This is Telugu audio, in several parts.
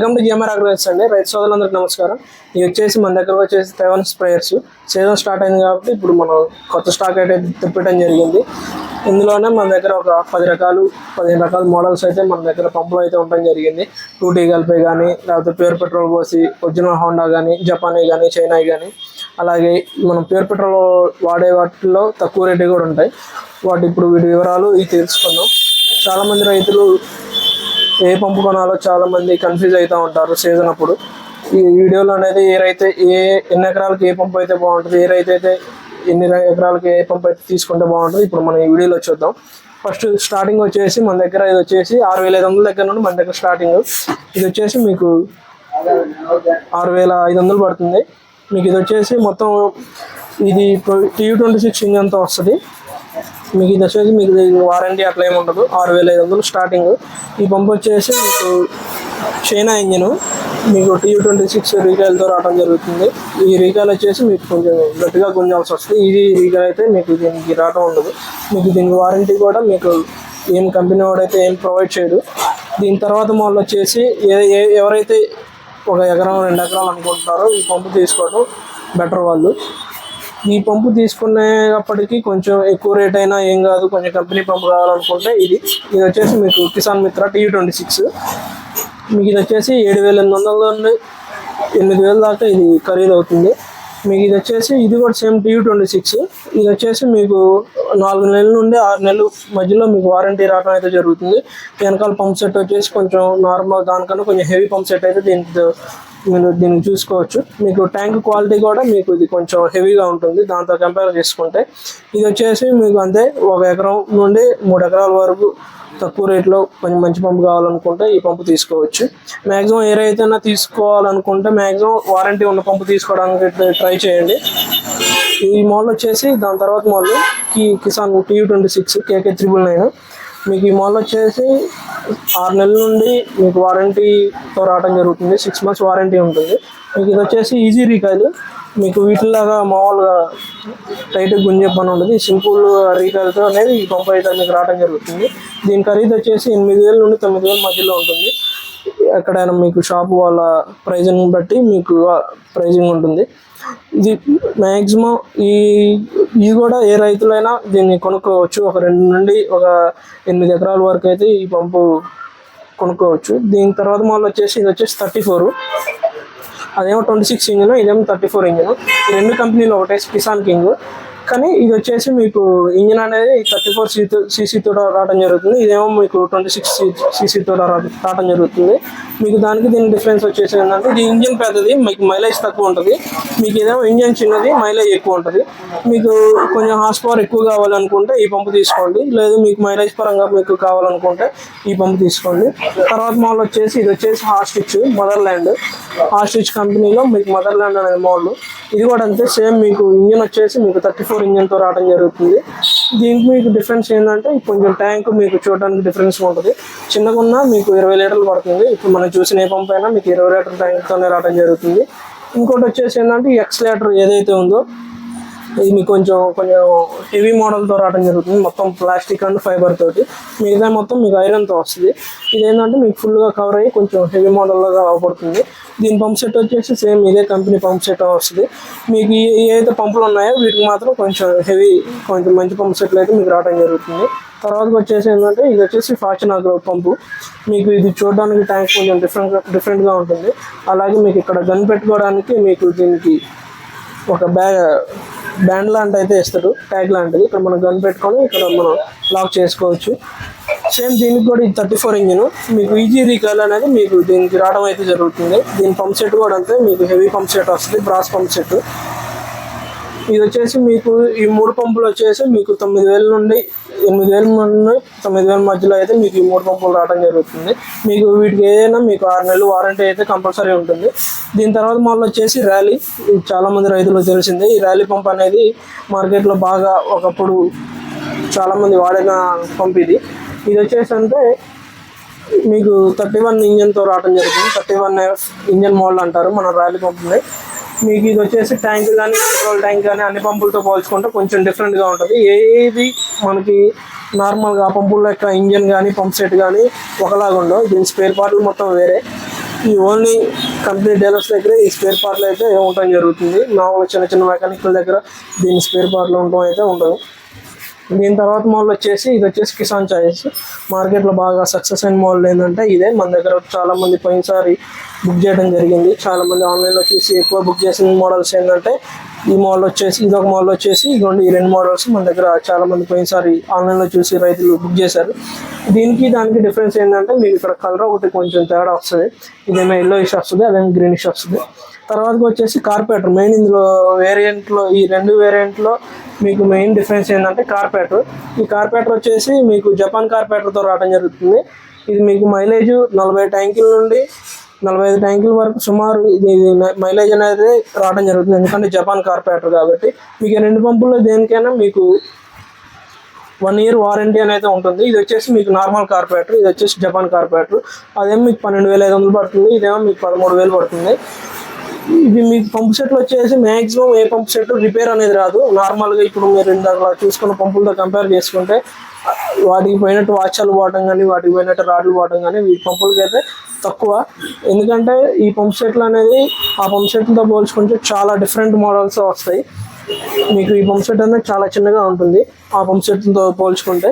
వెల్కమ్ టు జిఎంఆర్ అగ్రోస్ అండి. రైతు సోదరులందరికీ నమస్కారం. ఇది వచ్చేసి మన దగ్గర వచ్చేసి తైవాన్ స్ప్రేయర్స్ సీజన్ స్టార్ట్ అయింది కాబట్టి ఇప్పుడు మనం కొత్త స్టాక్ అయితే తిప్పడం జరిగింది. ఇందులోనే మన దగ్గర ఒక పది రకాలు పదిహేను రకాల మోడల్స్ అయితే మన దగ్గర పంపులు అయితే ఉండడం జరిగింది. టూటీ కలిపి కానీ లేకపోతే ప్యూర్ పెట్రోల్ పోసి ఒరిజినల్ హోండా కానీ జపానీ కానీ చైనా కానీ అలాగే మనం ప్యూర్ పెట్రోల్ వాడే వాటిలో తక్కువ రేటు కూడా ఉంటాయి. వాటి ఇప్పుడు వీటి వివరాలు ఇవి తెలుసుకుందాం. చాలామంది రైతులు ఏ పంపు కొనాలో చాలా మంది కన్ఫ్యూజ్ అవుతూ ఉంటారు సీజన్ అప్పుడు. ఈ వీడియోలో అనేది ఏ రైతే ఏ ఎన్ని ఎకరాలకు ఏ పంపు అయితే బాగుంటుంది ఏ రైతు అయితే ఎన్ని ఎకరాలకి ఏ పంపు అయితే తీసుకుంటే బాగుంటుంది ఇప్పుడు మనం ఈ వీడియోలో చూద్దాం. ఫస్ట్ స్టార్టింగ్ వచ్చేసి మన దగ్గర ఇది వచ్చేసి ఆరు వేల ఐదు వందల దగ్గర నుండి మన దగ్గర స్టార్టింగ్ ఇది వచ్చేసి మీకు ఆరు వేల ఐదు వందలు పడుతుంది. మీకు ఇది వచ్చేసి మొత్తం ఇది టీ ట్వంటీ సిక్స్ ఇంజన్తో వస్తుంది. మీకు ఇది వచ్చేసి మీకు వారంటీ అట్లా ఏమి ఉండదు. ఆరు వేల ఐదు వందలు స్టార్టింగ్ ఈ పంపు వచ్చేసి మీకు చైనా ఇంజిన్ మీకు టీ ట్వంటీ సిక్స్ రీకాయలతో రావడం జరుగుతుంది. ఈ రీకాయల్ వచ్చేసి మీకు కొంచెం గట్టిగా గుంజాల్సి వస్తుంది. ఇది రీకాయల్ అయితే మీకు దీనికి రావడం ఉండదు. మీకు దీనికి వారంటీ కూడా మీకు ఏం కంపెనీ వాడైతే ఏం ప్రొవైడ్ చేయడు. దీని తర్వాత మళ్ళీ వచ్చేసి ఏ ఏ- ఎవరైతే ఒక ఎకరం రెండు ఎకరాలు అనుకుంటున్నారో ఈ పంపు తీసుకోవడం బెటర్ వాళ్ళు. ఈ పంపు తీసుకునేటప్పటికి కొంచెం ఎక్కువ రేట్ అయినా ఏం కాదు కొంచెం కంపెనీ పంపు కావాలనుకుంటే ఇది. ఇది వచ్చేసి మీకు Kisan Mitra T twenty six మీకు ఇది వచ్చేసి ఏడు వేల ఎనిమిది వందల నుండి ఎనిమిది వేల దాకా ఇది ఖరీదు అవుతుంది మీకు ఇది వచ్చేసి ఇది కూడా సేమ్ టీ ట్వంటీ సిక్స్ ఇది వచ్చేసి మీకు నాలుగు నెలల నుండి ఆరు నెలల మధ్యలో మీకు వారంటీ రావడం అయితే జరుగుతుంది. వెనకాల పంప్ సెట్ వచ్చేసి కొంచెం నార్మల్ దానికన్నా కొంచెం హెవీ పంప్ సెట్ అయితే దీనికి మీరు దీన్ని చూసుకోవచ్చు. మీకు ట్యాంక్ క్వాలిటీ కూడా మీకు ఇది కొంచెం హెవీగా ఉంటుంది. దాంతో కంపేర్ చేసుకుంటే ఇది వచ్చేసి మీకు అంతే ఒక ఎకరం నుండి మూడు ఎకరాల వరకు తక్కువ రేట్లో కొంచెం మంచి పంపు కావాలనుకుంటే ఈ పంపు తీసుకోవచ్చు. మ్యాక్సిమం ఏ రైతైనా తీసుకోవాలనుకుంటే మ్యాక్సిమం వారంటీ ఉన్న పంపు తీసుకోవడానికి ట్రై చేయండి. ఈ మోడల్ వచ్చేసి దాని తర్వాత మోడల్కి Kisan TV twenty six KK triple nine మీకు ఈ మోడల్ వచ్చేసి ఆరు నెలల నుండి మీకు వారంటీతో రావడం జరుగుతుంది. సిక్స్ మంత్స్ వారంటీ ఉంటుంది. మీకు ఇది వచ్చేసి ఈజీ రీకాయిల్ మీకు వీటిలాగా మామూలుగా టైట్ గుంజే పని ఉండదు. సింపుల్ రీకాయిల్తో అనేది ఈ పంప్ అయితే మీకు రావడం జరుగుతుంది. దీని ఖరీదు వచ్చేసి ఎనిమిది వేల నుండి తొమ్మిది వేల మధ్యలో ఉంటుంది. ఎక్కడైనా మీకు షాప్ వాళ్ళ ప్రైజింగ్ బట్టి మీకు ప్రైజింగ్ ఉంటుంది. ఇది మ్యాక్సిమం ఈ ఇది కూడా ఏ రైతులైనా దీన్ని కొనుక్కోవచ్చు. ఒక రెండు నుండి ఒక ఎనిమిది ఎకరాల వరకు అయితే ఈ పంపు కొనుక్కోవచ్చు. దీని తర్వాత మళ్ళీ వచ్చేసి ఇది వచ్చేసి థర్టీ ఫోర్. అదేమో ట్వంటీ సిక్స్ ఇంజిన్ ఇదేమో థర్టీ ఫోర్ ఇంజిన్. రెండు కంపెనీలు ఒకటే కిసాన్ కింగ్ కానీ ఇది వచ్చేసి మీకు ఇంజిన్ అనేది థర్టీ ఫోర్ సీ సీసీతో రావడం జరుగుతుంది. ఇదేమో మీకు ట్వంటీ సిక్స్ సీసీతో రావడం జరుగుతుంది. మీకు దానికి దీని డిఫరెన్స్ వచ్చేసి ఏంటంటే ఇది ఇంజిన్ పెద్దది మీకు మైలేజ్ తక్కువ ఉంటుంది. మీకు ఇదేమో ఇంజిన్ చిన్నది మైలేజ్ ఎక్కువ ఉంటుంది. మీకు కొంచెం హార్స్ పవర్ ఎక్కువ కావాలనుకుంటే ఈ పంపు తీసుకోండి. లేదు మీకు మైలేజ్ పరంగా మీకు కావాలనుకుంటే ఈ పంపు తీసుకోండి. తర్వాత మోడల్ వచ్చేసి ఇది వచ్చేసి హార్ స్టిచ్ మదర్ ల్యాండ్. హార్ స్టిచ్ కంపెనీలో మీకు మదర్ ల్యాండ్ అనే మోడల్. ఇది కూడా అంతే సేమ్ మీకు ఇంజిన్ వచ్చేసి మీకు థర్టీ ఫోర్ ఇంజన్తో రావడం జరుగుతుంది. దీనికి మీకు డిఫరెన్స్ ఏంటంటే కొంచెం ట్యాంక్ మీకు చూడడానికి డిఫరెన్స్ ఉంటుంది. చిన్నగా మీకు ఇరవై లీటర్లు పడుతుంది. ఇప్పుడు మనం చూసిన ఏ పంప్ అయినా మీకు ఇరవై లీటర్ ట్యాంక్తోనే రావడం జరుగుతుంది. ఇంకోటి వచ్చేసి ఏంటంటే ఎక్స్లేటర్ ఏదైతే ఉందో ఇది మీకు కొంచెం కొంచెం హెవీ మోడల్తో రావడం జరుగుతుంది. మొత్తం ప్లాస్టిక్ అండ్ ఫైబర్ తోటి. మిగతా మొత్తం మీకు ఐరన్తో వస్తుంది. ఇది ఏంటంటే మీకు ఫుల్గా కవర్ అయ్యి కొంచెం హెవీ మోడల్గా అవపడుతుంది దీని పంప్ సెట్ వచ్చేసి సేమ్ ఇదే కంపెనీ పంప్ సెట్ వస్తుంది. మీకు ఏదైతే పంపులు ఉన్నాయో వీటికి మాత్రం కొంచెం హెవీ కొంచెం మంచి పంప్ సెట్లు అయితే మీకు రావడం జరుగుతుంది. తర్వాత వచ్చేసి ఏంటంటే ఇది వచ్చేసి ఫార్చున్ అగ్రో పంపు మీకు ఇది చూడడానికి ట్యాంక్ కొంచెం డిఫరెంట్ డిఫరెంట్గా ఉంటుంది. అలాగే మీకు ఇక్కడ గన్ పెట్టుకోవడానికి మీకు దీనికి ఒక బ్యాగ్ బ్యాండ్ లాంటి అయితే ఇస్తాడు ట్యాగ్ లాంటిది. ఇక్కడ మనం గన్ పెట్టుకొని ఇక్కడ మనం లాక్ చేసుకోవచ్చు. సేమ్ దీనికి కూడా ఇది థర్టీ ఫోర్ ఇంజిన్. మీకు ఈజీ రీకాల్ అనేది మీకు దీనికి రావడం అయితే జరుగుతుంది. దీని పంప్ సెట్ కూడా అంతే మీకు హెవీ పంప్ సెట్ వస్తుంది బ్రాస్ పంప్ సెట్. ఇది వచ్చేసి మీకు ఈ మూడు పంపులు వచ్చేసి మీకు తొమ్మిది వేల నుండి ఎనిమిది వేల నుండి తొమ్మిది వేల మధ్యలో అయితే మీకు ఈ మూడు పంపులు రావడం జరుగుతుంది. మీకు వీటికి ఏదైనా మీకు ఆరు నెలలు వారంటీ అయితే కంపల్సరీ ఉంటుంది. దీని తర్వాత మళ్ళీ వచ్చేసి ర్యాలీ. చాలామంది చాలా మంది రైతులకు తెలిసిందే. ఈ ర్యాలీ పంప్ అనేది మార్కెట్లో బాగా ఒకప్పుడు చాలా మంది వాడిన పంప్ ఇది. ఇది వచ్చేసి అంటే మీకు థర్టీ వన్ ఇంజన్తో రావడం జరుగుతుంది. థర్టీ వన్ ఇంజన్ మోడల్ అంటారు మన ర్యాలీ పంపుని. మీకు ఇది వచ్చేసి ట్యాంక్ కానీ పెట్రోల్ ట్యాంక్ కానీ అన్ని పంపులతో పోల్చుకుంటే కొంచెం డిఫరెంట్గా ఉంటుంది. ఏది మనకి నార్మల్గా ఆ పంపుల్లో యొక్క ఇంజన్ కానీ పంప్ సెట్ కానీ ఒకలాగా ఉండవు. దీని స్పేర్ పార్ట్లు మొత్తం వేరే. ఈ ఓన్లీ కంపెనీ డీలర్స్ దగ్గర ఈ స్పేర్ పార్ట్లు అయితే ఉండటం జరుగుతుంది. మామూలుగా చిన్న చిన్న మెకానికల్ దగ్గర దీని స్పేర్ పార్ట్లు ఉండటం అయితే ఉండదు. దీని తర్వాత మోడల్ వచ్చేసి ఇది వచ్చేసి కిసాన్ చాయిస్ మార్కెట్లో బాగా సక్సెస్ అయిన మోడల్ ఏంటంటే ఇదే. మన దగ్గర చాలామంది పోయినసారి బుక్ చేయడం జరిగింది. చాలామంది ఆన్లైన్లో చూసి ఎక్కువ బుక్ చేసిన మోడల్స్ ఏంటంటే ఈ మోడల్ వచ్చేసి ఇదొక మాల్ మోడల్ వచ్చేసి ఇదిగోండి ఈ రెండు మోడల్స్ మన దగ్గర చాలా మంది పోయినసారి ఆన్లైన్లో చూసి రైతులు బుక్ చేశారు. దీనికి దానికి డిఫరెన్స్ ఏంటంటే మీకు ఇక్కడ కలర్ ఒకటి కొంచెం తేడా వస్తుంది. ఇదేమో ఎల్లో ఇష్ వస్తుంది అదేమో గ్రీనిష్ వస్తుంది. తర్వాతకి వచ్చేసి కార్పొరేటర్. మెయిన్ ఇందులో వేరియంట్లో ఈ రెండు వేరియంట్లో మీకు మెయిన్ డిఫరెన్స్ ఏంటంటే కార్పొరేటర్. ఈ కార్పొరేటర్ వచ్చేసి మీకు జపాన్ కార్పొరేటర్తో రావడం జరుగుతుంది. ఇది మీకు మైలేజ్ నలభై ట్యాంకుల నుండి నలభై ఐదు ట్యాంకుల వరకు సుమారు ఇది మైలేజ్ అనేది రావడం జరుగుతుంది. ఎందుకంటే జపాన్ కార్పొరేటర్ కాబట్టి మీకు రెండు పంపుల్లో దేనికైనా మీకు వన్ ఇయర్ వారంటీ అనేది ఉంటుంది. ఇది వచ్చేసి మీకు నార్మల్ కార్పొరేటర్ ఇది వచ్చేసి జపాన్ కార్పొరేటర్. అదేమో మీకు పన్నెండు వేల ఐదు వందలు పడుతుంది. ఇదేమో మీకు పదమూడు వేలు పడుతుంది. ఇది మీకు పంపు సెట్లు వచ్చేసి మాక్సిమం ఏ పంపు సెట్ రిపేర్ అనేది రాదు. నార్మల్గా ఇప్పుడు మీరు ఇందాక చూసుకున్న పంపులతో కంపేర్ చేసుకుంటే వాటికి పోయినట్టు వాచ్లు పోవడం కానీ వాటికి పోయినట్టు రాడ్లు పోవడం కానీ ఈ పంపులకి అయితే తక్కువ. ఎందుకంటే ఈ పంప్ సెట్లు అనేది ఆ పంప్ సెట్లతో పోల్చుకుంటే చాలా డిఫరెంట్ మోడల్స్ వస్తాయి. మీకు ఈ పంప్ సెట్ అనేది చాలా చిన్నగా ఉంటుంది. ఆ పంప్ సెట్తో పోల్చుకుంటే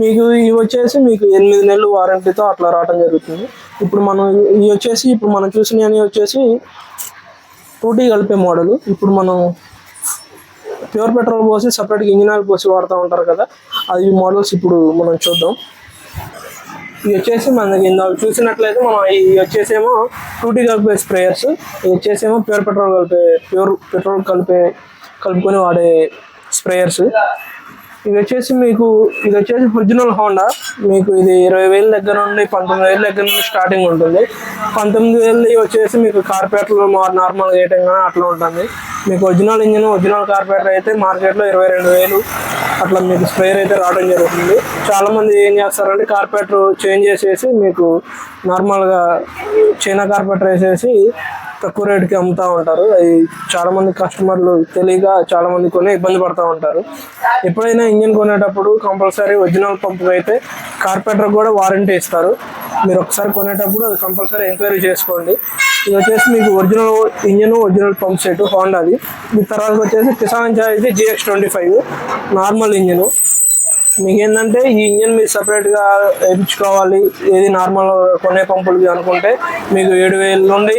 మీకు ఇవి వచ్చేసి మీకు ఎనిమిది నెలలు వారంటీతో అట్లా రావడం జరుగుతుంది. ఇప్పుడు మనం ఇవి వచ్చేసి ఇప్పుడు మనం చూసినవి వచ్చేసి టూటీ కలిపే మోడల్. ఇప్పుడు మనం ప్యూర్ పెట్రోల్ పోసి సపరేట్గా ఇంజిన్ ఆయిల్ పోసి వాడుతూ ఉంటారు కదా అది మోడల్స్ ఇప్పుడు మనం చూద్దాం. ఇవి వచ్చేసి మనకి ఇందాక చూసినట్లయితే మనం ఇవి వచ్చేసేమో టూటీ కలిపే స్ప్రేయర్స్ ఇవి వచ్చేసేమో ప్యూర్ పెట్రోల్ కలిపే ప్యూర్ పెట్రోల్ కలిపే కలుపుకొని వాడే స్ప్రేయర్స్. ఇది వచ్చేసి మీకు ఇది వచ్చేసి ఒరిజినల్ హోండా. మీకు ఇది ఇరవై వేల దగ్గర నుండి పంతొమ్మిది వేల దగ్గర నుండి స్టార్టింగ్ ఉంటుంది. పంతొమ్మిది వేలు వచ్చేసి మీకు కార్పొరేట్లో నార్మల్ రేటింగ్ కానీ అట్లా ఉంటుంది. మీకు ఒరిజినల్ ఇంజిన్ ఒరిజినల్ కార్పొరేటర్ అయితే మార్కెట్లో ఇరవై రెండు వేలు అట్లా మీకు స్ప్రేయర్ అయితే రావడం జరుగుతుంది. చాలా మంది ఏం చేస్తారంటే కార్పెటర్ చేంజ్ చేసేసి మీకు నార్మల్గా చైనా కార్పెటర్ వేసేసి తక్కువ రేటుకి అమ్ముతూ ఉంటారు. అది చాలా మంది కస్టమర్లు తెలియక చాలా మంది కొని ఇబ్బంది పడుతూ ఉంటారు. ఎప్పుడైనా ఇంజిన్ కొనేటప్పుడు కంపల్సరీ ఒరిజినల్ పంపు అయితే కార్పెటర్ కూడా వారంటీ ఇస్తారు. మీరు ఒకసారి కొనేటప్పుడు అది కంపల్సరీ ఎంక్వైరీ చేసుకోండి. ఇది వచ్చేసి మీకు original engine original pump set హోండాది ఈ తర్వాత వచ్చేసి Kisan choice GX twenty five normal engine. మీకు ఏంటంటే ఈ ఇంజిన్ మీరు సపరేట్గా వేయించుకోవాలి. ఏది నార్మల్ కొనే పంపులు అనుకుంటే మీకు ఏడు వేల నుండి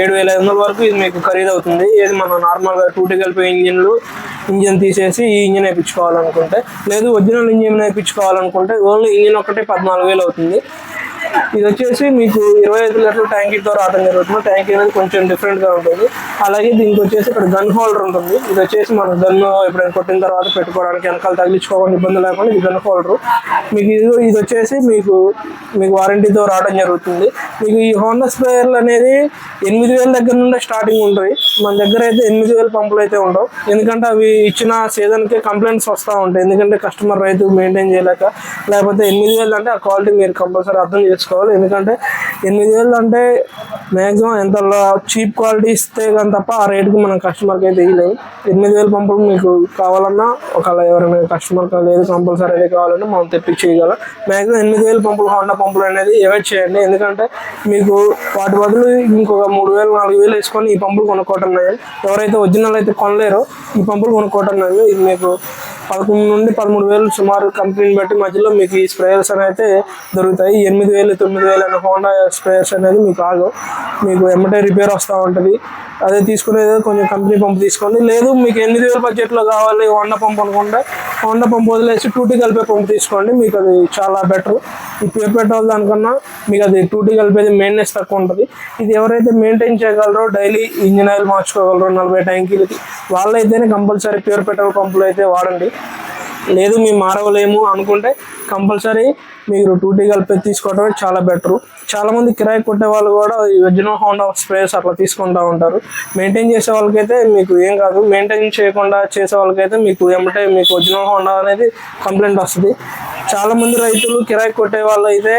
ఏడు వేల ఐదు వందల వరకు ఇది మీకు ఖరీదు అవుతుంది ఏది మనం నార్మల్గా టూటీ కలిపే ఇంజిన్లు ఇంజిన్ తీసేసి ఈ ఇంజిన్ వేయించుకోవాలనుకుంటే. లేదు ఒరిజినల్ ఇంజిన్ వేయించుకోవాలనుకుంటే ఓన్లీ ఇంజిన్ ఒకటి పద్నాలుగు వేలు అవుతుంది. ఇది వచ్చేసి మీకు ఇరవై ఐదు లీటర్ల ట్యాంకీతో రావడం జరుగుతుంది. ట్యాంకీ అనేది కొంచెం డిఫరెంట్గా ఉంటుంది. అలాగే దీనికి వచ్చేసి ఇక్కడ గన్ హోల్డర్ ఉంటుంది. ఇది వచ్చేసి మనం గన్ ఎప్పుడైనా కొట్టిన తర్వాత పెట్టుకోవడానికి వెనకాల తగిలించుకోవడానికి ఇబ్బంది లేకుండా ఇది గన్ హోల్డర్ మీకు ఇది ఇది వచ్చేసి మీకు మీకు వారంటీతో రావడం జరుగుతుంది. మీకు ఈ హోండా స్ప్రేయర్లు అనేది ఎనిమిది వేల దగ్గర నుండి స్టార్టింగ్ ఉంటాయి. మన దగ్గర అయితే ఎనిమిది వేల పంపులు అయితే ఉండవు. ఎందుకంటే అవి ఇచ్చిన సీజన్కి కంప్లైంట్స్ వస్తూ ఉంటాయి. ఎందుకంటే కస్టమర్ రైతు మెయింటైన్ చేయలేక లేకపోతే ఎనిమిది వేలు అంటే ఆ క్వాలిటీ మీరు కంపల్సరీ అర్థం చేసుకోవాలి ఎందుకంటే ఎనిమిది వేలు అంటే మ్యాక్సిమం ఎంత చీప్ క్వాలిటీ ఇస్తే కానీ తప్ప ఆ రేటుకి మనం కస్టమర్కి అయితే ఇవ్వలేము ఎనిమిది వేలు పంపులు మీకు కావాలన్నా ఒకవేళ ఎవరైనా కస్టమర్ లేదు కంపల్సరీ అయితే కావాలన్నా మనం తెప్పించేయగలం. మ్యాక్సిమం ఎనిమిది వేలు పంపులు హోండా పంపులు అనేది అవాయిడ్ చేయండి. ఎందుకంటే మీకు వాటి బదులు ఇంకొక మూడు వేలు నాలుగు వేలు వేసుకొని ఈ పంపులు కొనుక్కోవటం ఎవరైతే ఒరిజినల్ అయితే కొనలేరో ఈ పంపులు కొనుక్కోవటం ఇది మీకు పదకొండు నుండి పదమూడు వేలు సుమారు కంపెనీని బట్టి మధ్యలో మీకు ఈ స్ప్రేయర్స్ అయితే దొరుకుతాయి. ఎనిమిది వేలు తొమ్మిది వేలు అనే హోండా స్ప్రేయర్స్ అనేది మీకు ఆగవు. మీకు ఎమ్మటే రిపేర్ వస్తూ ఉంటుంది. అదే తీసుకునేది కొంచెం కంపెనీ పంపు తీసుకోండి లేదు మీకు ఎనిమిది వేల బడ్జెట్లో కావాలి వండ పంపు అనుకుంటే హోండా పంపు వదిలేసి టూటీ కలిపే పంపు తీసుకోండి మీకు అది చాలా బెటర్. ఈ ప్యూర్ పెట్రోల్ దానికన్నా మీకు అది టూటీ కలిపేది మెయింటెనెన్స్ తక్కువ ఉంటుంది. ఇది ఎవరైతే మెయింటైన్ చేయగలరో డైలీ ఇంజిన్ ఆయిల్ మార్చుకోగలరో నలభై ట్యాంకీలకి వాళ్ళైతేనే కంపల్సరీ ప్యూర్ పెట్రోల్ పంపులు అయితే వాడండి. లేదు మేము మారవలేము అనుకుంటే కంపల్సరీ మీరు టూటీ కలిపి తీసుకోవడమే చాలా బెటరు చాలా మంది కిరాయి కొట్టే వాళ్ళు కూడా ఈ ఒరిజినల్ హోండా స్ప్రేస్ అట్లా తీసుకుంటూ ఉంటారు. మెయింటైన్ చేసే వాళ్ళకైతే మీకు ఏం కాదు. మెయింటైన్ చేయకుండా చేసే వాళ్ళకైతే మీకు ఏమంటే మీకు ఒరిజినల్ హోండా అనేది కంప్లైంట్ వస్తుంది. చాలా మంది రైతులు కిరాయి కొట్టే వాళ్ళు అయితే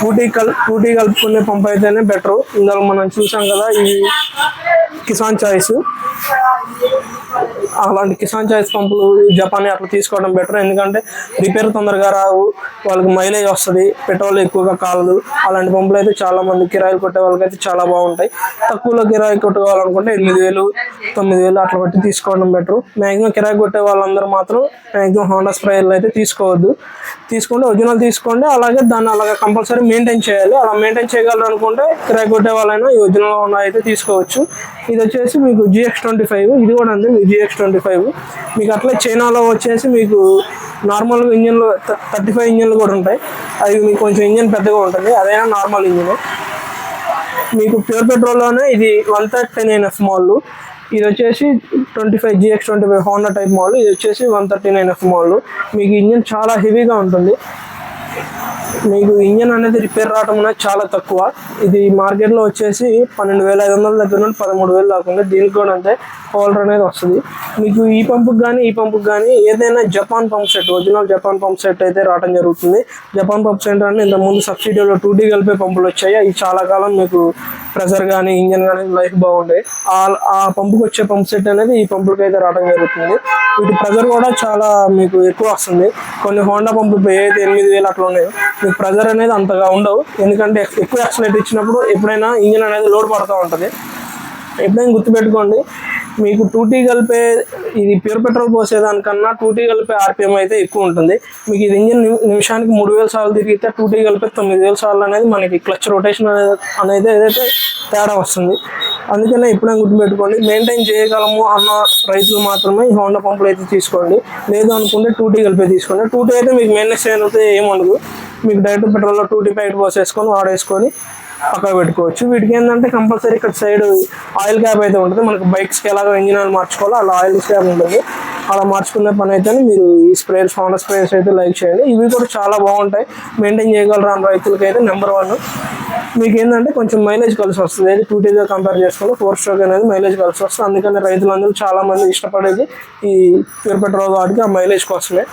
టూటీ కల్ టూటీ కలుపుకునే పంపు అయితేనే బెటరు ఇందులో మనం చూసాం కదా ఈ కిసాన్ చాయిస్ అలాంటి కిసాన్ చాయిస్ పంపులు జపాన్ అట్లా తీసుకోవడం బెటర్ ఎందుకంటే రిపేర్ తొందరగా రావు. వాళ్ళకి మైలేజ్ వస్తుంది. పెట్రోల్ ఎక్కువగా కాలదు. అలాంటి పంపులు అయితే చాలా మంది కిరాయిలు కొట్టే వాళ్ళకి అయితే చాలా బాగుంటాయి. తక్కువలో కిరాయి కొట్టుకోవాలనుకుంటే ఎనిమిది వేలు తొమ్మిది వేలు అట్లా బట్టి తీసుకోవడం బెటర్. మ్యాక్సిమం కిరాయి కొట్టే వాళ్ళందరూ మాత్రం మ్యాక్సిమం హోండా స్ప్రేయర్లు అయితే తీసుకోవద్దు. తీసుకుంటే ఒరిజినల్ తీసుకోండి. అలాగే దాన్ని అలాగే కంపల్సరీ మెయింటైన్ చేయాలి. అలా మెయింటైన్ చేయగలరు అనుకుంటే కిరాయి కొట్టే వాళ్ళైనా ఈ ఒరిజినల్ హోండా అయితే తీసుకోవచ్చు. ఇది వచ్చేసి మీకు జిఎక్స్ ట్వంటీ ఫైవ్ ఇది కూడా ఉంది జిఎక్స్ ట్వంటీ ఫైవ్ మీకు అట్లా చైనాలో వచ్చేసి మీకు నార్మల్ ఇంజన్లు థర్టీ ఫైవ్ ఇంజన్లు కూడా ఉంటాయి. అది మీకు కొంచెం ఇంజన్ పెద్దగా ఉంటుంది అదైనా నార్మల్ ఇంజిన్. మీకు ప్యూర్ పెట్రోల్లోనే ఇది one thirty nine F model ఇది వచ్చేసి twenty five GX twenty five Honda type model ఇది వచ్చేసి one thirty nine F model మీకు ఇంజన్ చాలా హెవీగా ఉంటుంది. మీకు ఇంజన్ అనేది రిపేర్ రావడం అనేది చాలా తక్కువ. ఇది మార్కెట్లో వచ్చేసి పన్నెండు వేల ఐదు వందల దగ్గర నుండి పదమూడు వేలు దాకా ఉంది. దీనికి కూడా అంతే హోల్డర్ అనేది వస్తుంది. మీకు ఈ పంపుకి కానీ ఈ పంపుకి కానీ ఏదైనా Japan pump set original Japan pump set అయితే రావడం జరుగుతుంది. జపాన్ పంప్ సెట్ అంటే ఇంతకుముందు ముందు సబ్సిడీలో టూ డీ కలిపే పంపులు వచ్చాయి. అవి చాలా కాలం మీకు ప్రెషర్ కానీ ఇంజన్ కానీ లైఫ్ బాగుంటాయి ఆ పంపుకి వచ్చే పంప్ సెట్ అనేది ఈ పంపులకి అయితే రావడం జరుగుతుంది. వీటి ప్రెజర్ కూడా చాలా మీకు ఎక్కువ వస్తుంది. కొన్ని హోండా పంపులు ఏదైతే ఎనిమిది వేలు అట్లా ఉన్నాయో ప్రెజర్ అనేది అంతగా ఉండవు. ఎందుకంటే ఎక్కువ యాక్సిలేట్ ఇచ్చినప్పుడు ఎప్పుడైనా ఇంజన్ అనేది లోడ్ పడుతూ ఉంటుంది. ఎప్పుడైనా గుర్తుపెట్టుకోండి. మీకు టూ టీ కలిపే ఇది ప్యూర్ పెట్రోల్ పోసేదానికన్నా టూ టీ కలిపే ఆర్పిఎం అయితే ఎక్కువ ఉంటుంది. మీకు ఇది ఇంజిన్ నిమిషానికి మూడు వేల సార్లు తిరిగితే టూ టీ కలిపే తొమ్మిది వేల సార్లు అనేది మనకి క్లచ్ రొటేషన్ అనేది అనేది ఏదైతే తేడా వస్తుంది. అందుకనే ఎప్పుడైనా గుర్తుపెట్టుకోండి మెయింటైన్ చేయగలము అన్న రైతులు మాత్రమే ఈ హోండా పంపులు అయితే తీసుకోండి. లేదు అనుకుంటే టూ టీ కలిపే తీసుకోండి. టూ టీ అయితే మీకు మెయింటెనెన్స్ అయితే ఏముండదు మీకు డైరెక్ట్ పెట్రోల్లో టూ టీ ప్యాకెట్ పోసేసుకొని వాడేసుకొని పక్కన పెట్టుకోవచ్చు. వీటికి ఏంటంటే కంపల్సరీ ఇక్కడ సైడ్ ఆయిల్ క్యాప్ అయితే ఉంటుంది. మనకు బైక్స్కి ఎలాగో ఇంజిన్ ఆయిల్ మార్చుకోవాలో అలా ఆయిల్ క్యాప్ ఉంటుంది. అలా మార్చుకునే పని అయితే మీరు ఈ స్ప్రేయర్స్ హోండా స్ప్రేయర్స్ అయితే లైక్ చేయండి. ఇవి కూడా చాలా బాగుంటాయి. మెయింటైన్ చేయగలరు రైతులకి అయితే నెంబర్ వన్. మీకు ఏంటంటే కొంచెం మైలేజ్ కలిసి వస్తుంది. అయితే టూ టీగా కంపేర్ చేసుకుంటే ఫోర్ స్ట్రోక్ అనేది మైలేజ్ కలిసి వస్తుంది. అందుకని రైతులందరూ చాలామంది ఇష్టపడేది ఈ ప్యూర్ పెట్రోల్ వాటికి ఆ మైలేజ్ కోసమే.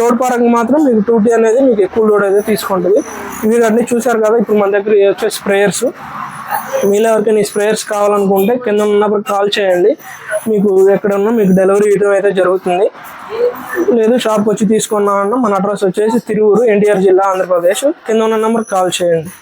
లోడ్ పరంగా మాత్రం మీకు టూ టీ అనేది మీకు ఎక్కువ లోడ్ అయితే తీసుకుంటుంది. ఇవి అన్నీ చూసారు కదా ఇప్పుడు మన దగ్గర వచ్చే స్ప్రేయర్స్ మీలో ఎవరికైనా ఈ స్ప్రేయర్స్ కావాలనుకుంటే కింద ఉన్నప్పుడు కాల్ చేయండి. మీకు ఎక్కడన్నా మీకు డెలివరీ ఇవ్వడం అయితే జరుగుతుంది. లేదు షాప్కి వచ్చి తీసుకున్నామన్నా మన అడ్రస్ వచ్చేసి తిరువురు ఎన్టీఆర్ జిల్లా ఆంధ్రప్రదేశ్. కింద ఉన్న నెంబర్ కాల్ చేయండి.